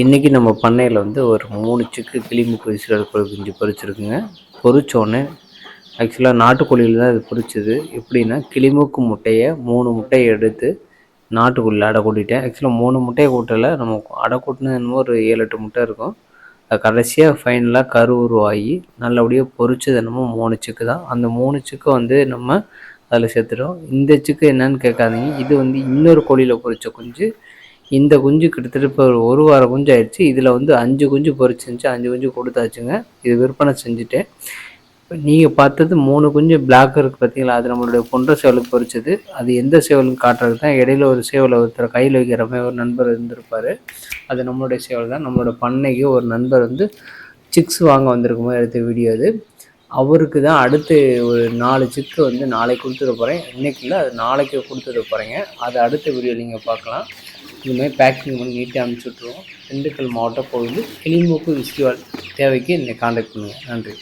இன்றைக்கி நம்ம பண்ணையில் வந்து ஒரு மூணு சிக்கு கிளிமுக்கு விசிலர் கோழி குஞ்சு பொரிச்சிருக்குங்க பொரிச்சோன்னே ஆக்சுவலாக நாட்டுக்கோழியில் தான் இது பொரிச்சது எப்படின்னா கிளிமூக்கு முட்டையை மூணு முட்டையை எடுத்து நாட்டுக்கோழியில் அடை கூட்டிட்டேன். ஆக்சுவலாக மூணு முட்டையை கூட்டலை. நம்ம அடை கூட்டினது என்னமோ ஒரு ஏழு எட்டு முட்டை இருக்கும். கடைசியாக ஃபைனலாக கரு உருவாகி நல்லபடியாக பொரிச்சது என்னமோ மூணு சிக்கு தான். அந்த மூணு சிக்கை வந்து நம்ம அதில் சேர்த்துட்டோம். இந்த சிக்கு என்னன்னு கேட்காதீங்க. இது வந்து இன்னொரு கோழியில் பொரித்த குஞ்சு. இந்த குஞ்சு கிட்டத்தட்ட இப்போ ஒரு ஒரு வாரம் குஞ்சு ஆயிடுச்சு. இதில் வந்து அஞ்சு குஞ்சு பொறிச்சிருந்துச்சு அஞ்சு குஞ்சு கொடுத்தாச்சுங்க. இது விற்பனை செஞ்சுட்டு இப்போ நீங்கள் பார்த்தது மூணு குஞ்சு பிளாக் இருக்குது பார்த்தீங்களா அது நம்மளுடைய பொன்ற சேவலுக்கு பொரிச்சது அது எந்த சேவலுக்கு காட்டுறது தான் இடையில ஒரு சேவலை ஒருத்தர் கையில் வைக்கிற மாதிரி ஒரு நண்பர் இருந்திருப்பார். அது நம்மளுடைய சேவல் தான். நம்மளோட பண்ணைக்கு ஒரு நண்பர் வந்து சிக்ஸ் வாங்க வந்திருக்கும் போது எடுத்த வீடியோ அது. அவருக்கு தான் அடுத்து ஒரு நாலு சிக்கு வந்து நாளைக்கு கொடுத்துட போகிறேன் இன்றைக்கி இல்லை அது நாளைக்கு கொடுத்துட போகிறேங்க அது அடுத்த வீடியோ நீங்கள் பார்க்கலாம். இது மாதிரி பேக்கிங் பண்ணி நீட்டாக அனுப்பிச்சி விட்ருவோம் திண்டுக்கல் மாவட்டம் கோவில் கிளிமூக்கு விஸ்டிவால் தேவைக்கு என்னை காண்டாக்ட் பண்ணுங்கள் நன்றி.